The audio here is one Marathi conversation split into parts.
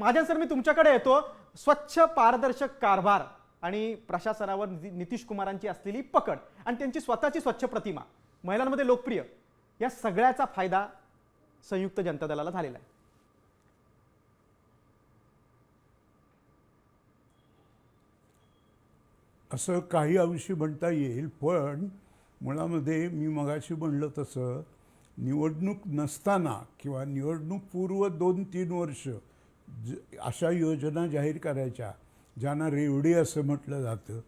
महाजन सर मी तुमच्याकडे येतो. स्वच्छ पारदर्शक कारभार आणि प्रशासनावर नितीश कुमारांची असलेली पकड आणि त्यांची स्वतःची स्वच्छ प्रतिमा महिलांमध्ये लोकप्रिय. या सगळ्याचा फायदा संयुक्त जनता दलाला झालेला आहे. असं काही अंशी म्हणता येईल पण मुळामध्ये मी मगाशी म्हणलं तसं निवडणूक नसताना किंवा निवडणूक पूर्व दोन तीन वर्ष ज अशा योजना जाहीर करायच्या ज्यांना रेवडी असं म्हटलं जातं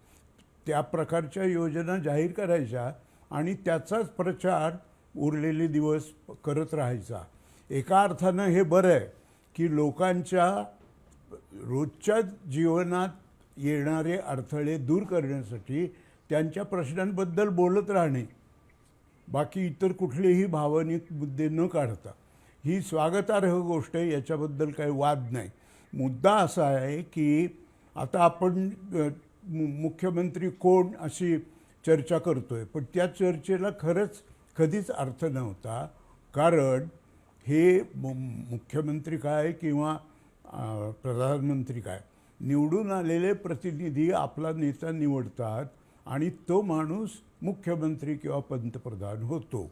त्या प्रकारच्या योजना जाहीर करायच्या आणि त्याचाच प्रचार उरलेले दिवस करत राहायचा. एका अर्थानं हे बरं आहे की लोकांच्या रोजच्या जीवनात येणारे अडथळे दूर करण्यासाठी त्यांच्या प्रश्नांबद्दल बोलत राहणे बाकी इतर कुठलेही भावनिक मुद्दे न काढता. ही स्वागतार्ह गोष्ट आहे याच्याबद्दल काही वाद नाही. मुद्दा असा आहे की आता आपण मुख्यमंत्री कोण अशी चर्चा करतो आहे पण त्या चर्चेला खरंच कधीच अर्थ नव्हता. कारण हे मु- मुख्यमंत्री काय किंवा प्रधानमंत्री काय निवडून आलेले प्रतिनिधी आपला नेता निवडतात आणि तो माणूस मुख्यमंत्री किंवा पंतप्रधान होतो.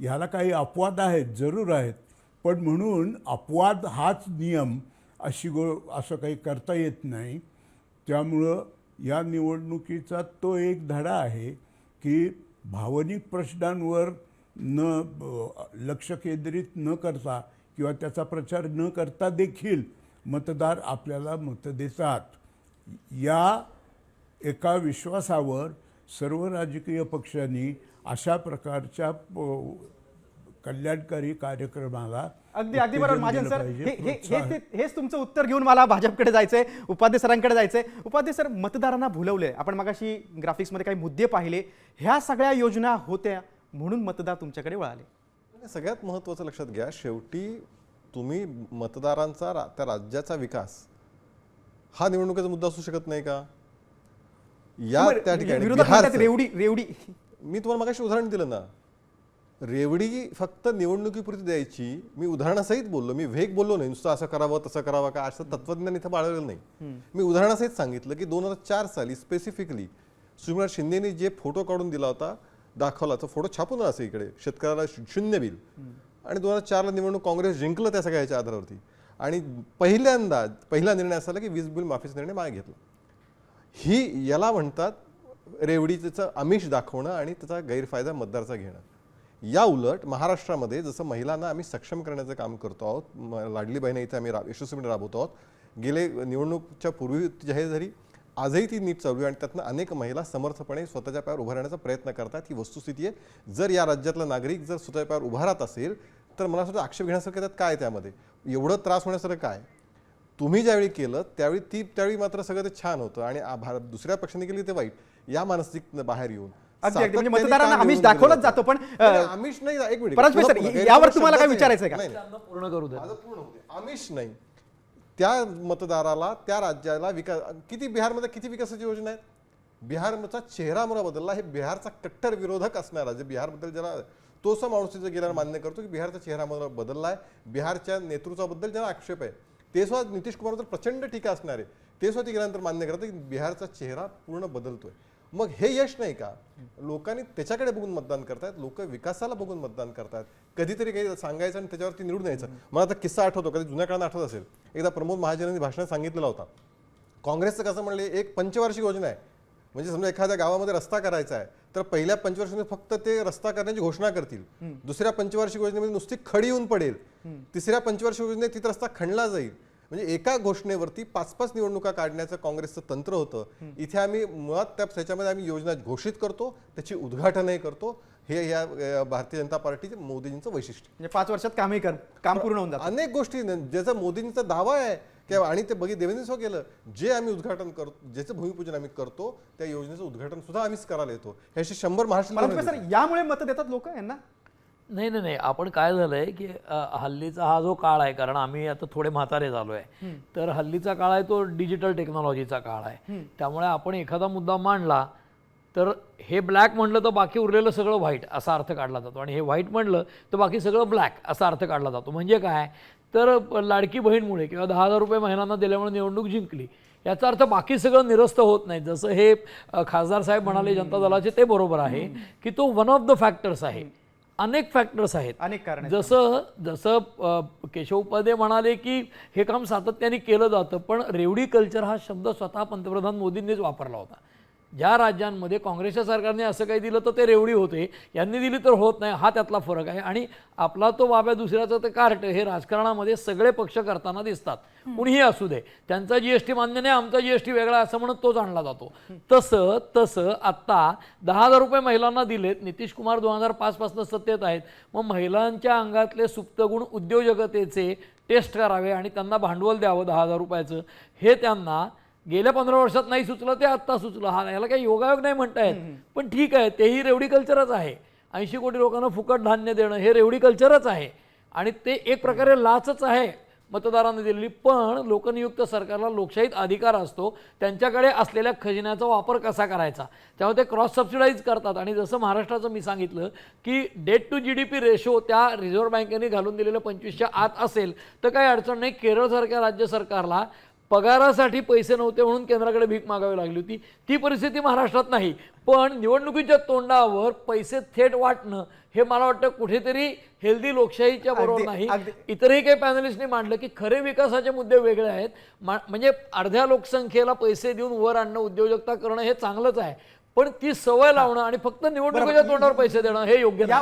ह्याला काही अपवाद आहेत जरूर आहेत. पण म्हणून अपवाद हाच नियम अशी गो असं काही करता येत नाही. त्यामुळं या निवडणुकीचा तो एक धडा आहे की भावनिक प्रश्नांवर न लक्ष केंद्रित न करता किंवा त्याचा प्रचार न करता देखील मतदार आपल्याला मतं देतात. या एका विश्वासावर सर्व राजकीय पक्षांनी अशा प्रकारच्या प- कल्याणकारी कार्यक्रमाला अगदी अगदी बरोबर. दिलं सर हे हे-. हे हेच तुमचं उत्तर घेऊन मला भाजपकडे जायचंय उपाध्ये सरांकडे जायचंय. उपाध्ये सर मतदारांना भुलवलंय. आपण मगाशी ग्राफिक्समध्ये काही मुद्दे पाहिले. ह्या सगळ्या योजना होत्या म्हणून मतदार तुमच्याकडे वळाले. आणि सगळ्यात महत्त्वाचं लक्षात घ्या शेवटी तुम्ही मतदारांचा रा- त्या राज्याचा विकास हा निवडणुकीचा मुद्दा असू शकत नाही का? या त्या ठिकाणी विरोधक म्हणतात बिहारचं- रेवडी रेवडी. मी तुम्हाला मगाशी उदाहरण दिलं ना. रेवडी फक्त निवडणुकीपुरती द्यायची मी उदाहरणासहित बोललो मी वेग बोललो नाही नुसतं असं करावं तसं करावं का असं तत्वज्ञान इथं बाळगलेलं नाही. मी उदाहरणासहित सांगितलं की दोन हजार चार साली स्पेसिफिकली सुमित्रा शिंदेनी जे फोटो काढून दिला होता दाखवला तो फोटो छापून असे इकडे शेतकऱ्याला शून्य बिल. आणि दोन हजार चारला निवडणूक काँग्रेस जिंकलं त्या सगळ्याच्या आधारावरती. आणि पहिल्यांदा पहिला निर्णय असा की वीज बिल माफीचा निर्णय मागे घेतला. ही याला म्हणतात रेवडीचं आमिष दाखवणं आणि त्याचा गैरफायदा मतदारचा घेणं. या उलट महाराष्ट्रामध्ये जसं महिलांना आम्ही सक्षम करण्याचं काम करतो आहोत लाडली बहिणी इथे आम्ही रा यशस्वीपणे राबवतो आहोत. गेले निवडणूकच्या पूर्वी जाहीर झाली आजही ती नीट चालू आहे आणि त्यातनं अनेक महिला समर्थपणे स्वतःच्या पायावर उभा राहण्याचा प्रयत्न करतात. ही वस्तुस्थिती आहे. जर या राज्यातला नागरिक जर स्वतःच्या पायावर उभा राहत असेल तर मला असं आक्षेप घेण्यासारखं त्यात काय त्यामध्ये? एवढं त्रास होण्यासारखं काय? तुम्ही ज्यावेळी केलं त्यावेळी ती त्यावेळी मात्र सगळं ते छान होतं आणि आ- भारत दुसऱ्या पक्षाने केली ते वाईट. या मानसिक बाहेर येऊन अगदी, अगदी. म्हणजे मतदारांना आमिष दाखवलंच जातं. पण, आमिष नाही एक मिनिट. सर, यावर तुम्हाला काय विचारायचं आहे? का? पूर्ण करू द्या. माझं पूर्ण होते आमिष नाही. त्या मतदाराला त्या राज्याला विकास किती बिहारमध्ये किती विकासाची योजना आहेत? बिहारचा चेहरा मला बदलला. हे बिहारचा कट्टर विरोधक असणारा जे बिहारबद्दल ज्याला तोसा माणूस तिथं गेल्यावर मान्य करतो की बिहारचा चेहरा मला बदलला आहे बिहारच्या नेतृत्वाबद्दल ज्याला आक्षेप आहे. ते सुद्धा नितीश कुमारबद्दल प्रचंड टीका असणार. आहे ते सुद्धा ते गेल्यानंतर मान्य करतात की बिहारचा चेहरा पूर्ण बदलतोय. मग हे यश नाही का? लोकांनी त्याच्याकडे बघून मतदान करतायत लोक विकासाला बघून मतदान करतायत. कधीतरी काही सांगायचं आणि त्याच्यावरती निवडून यायचं. मला आता किस्सा आठवतो कधी जुन्या काळात आठवत असेल. एकदा प्रमोद महाजनांनी भाषणात सांगितलेला होता. काँग्रेसचं कसं म्हणले एक पंचवार्षिक योजना आहे. म्हणजे समजा एखाद्या गावामध्ये रस्ता करायचा आहे तर पहिल्या पंचवार्षिक फक्त ते रस्ता करण्याची घोषणा करतील. दुसऱ्या पंचवार्षिक योजनेमध्ये नुसती खडी येऊन पडेल. तिसऱ्या पंचवार्षिक योजनेत तिथं रस्ता खणला जाईल. म्हणजे एका घोषणेवरती पाच पाच निवडणुका काढण्याचं काँग्रेसचं तंत्र होतं. इथे आम्ही मुळात त्या त्याच्यामध्ये आम्ही योजना घोषित करतो त्याची उद्घाटनही करतो. हे या भारतीय जनता पार्टीचे मोदीजींचं वैशिष्ट्य. म्हणजे पाच वर्षात कामही कर काम पूर्ण होऊन अनेक गोष्टी ज्याचा मोदींचा दावा आहे की आणि ते बघी देवेंद्र केलं जे आम्ही उद्घाटन करतो ज्याचं भूमिपूजन आम्ही करतो त्या योजनेचं उद्घाटन सुद्धा आम्हीच करायला येतो. हे असे शंभर महाराष्ट्र यामुळे मत देतात लोक यांना? नाही नाही नाही. आपण काय झालंय की हल्लीचा हा जो काळ आहे कारण आम्ही आता थोडे म्हातारे झालो आहे तर हल्लीचा काळ आहे तो डिजिटल टेक्नॉलॉजीचा काळ आहे. त्यामुळे आपण एखादा मुद्दा मांडला तर हे ब्लॅक म्हणलं तर बाकी उरलेलं सगळं व्हाईट असा अर्थ काढला जातो. आणि हे व्हाईट म्हणलं तर बाकी सगळं ब्लॅक असा अर्थ काढला जातो. म्हणजे काय? तर लाडकी बहीणमुळे किंवा दहा हजार रुपये महिन्यांना दिल्यामुळे निवडणूक जिंकली याचा अर्थ बाकी सगळं निरस्त होत नाही. जसं हे खासदार साहेब म्हणाले जनता दलाचे ते बरोबर आहे की तो वन ऑफ द फॅक्टर्स आहे. अनेक फॅक्टर्स आहेत अनेक कारण. जसं जसं केशव उपाध्ये म्हणाले की हे काम सातत्याने केलं जातं पण रेवडी कल्चर हा शब्द स्वतः पंतप्रधान मोदींनीच वापरला होता ज्या राज्यांमध्ये काँग्रेसच्या सरकारने असं काही दिलं तर ते रेवडी होते. यांनी दिली तर होत नाही हा त्यातला फरक आहे. आणि आपला तो बाब्या दुसऱ्याचं ते कार्ट हे राजकारणामध्ये सगळे पक्ष करताना दिसतात. कुणीही असू दे. त्यांचा जीएसटी मान्य नाही आमचा जीएसटी वेगळा असं म्हणत तोच आणला जातो. तसं तसं आत्ता दहा हजार रुपये महिलांना दिलेत. नितीश कुमार दोन हजार पाचपासून सत्तेत आहेत. मग महिलांच्या अंगातले सुप्त गुण उद्योजकतेचे टेस्ट करावे आणि त्यांना भांडवल द्यावं दहा हजार रुपयाचं. हे त्यांना गेल्या पंधरा वर्षात नाही सुचलं ते आत्ता सुचलं. हा याला काही योगायोग नाही म्हणता येत पण ठीक आहे तेही रेवडी कल्चरच आहे. ऐंशी कोटी लोकांना फुकट धान्य देणं हे रेवडी कल्चरच आहे. आणि ते एक प्रकारे लाचच आहे मतदारांनी दिलेली. पण लोकनियुक्त सरकारला लोकशाहीत अधिकार असतो. त्यांच्याकडे असलेल्या खजिन्याचा वापर कसा करायचा? त्यामुळे ते क्रॉस सबसिडाईज करतात. आणि जसं महाराष्ट्राचं मी सांगितलं की debt to G D P ratio त्या रिझर्व्ह बँकेने घालून दिलेल्या पंचवीसच्या आत असेल तर काही अडचण नाही. केरळसारख्या राज्य सरकारला पगारासाठी पैसे नव्हते म्हणून केंद्राकडे भीक मागावी लागली होती. ती परिस्थिती महाराष्ट्रात नाही. पण निवडणुकीच्या तोंडावर पैसे थेट वाटणं हे मला वाटतं कुठेतरी हेल्दी लोकशाहीच्या बरोबर नाही. इतरही काही पॅनलिस्टने मांडलं की खरे विकासाचे मुद्दे वेगळे आहेत. म्हणजे अर्ध्या लोकसंख्येला पैसे देऊन वर आणणं उद्योजकता करणं हे चांगलंच आहे. पण ती सवय लावणं आणि फक्त निवडणुकीच्या तोंडावर पैसे देणं हे योग्य नाही.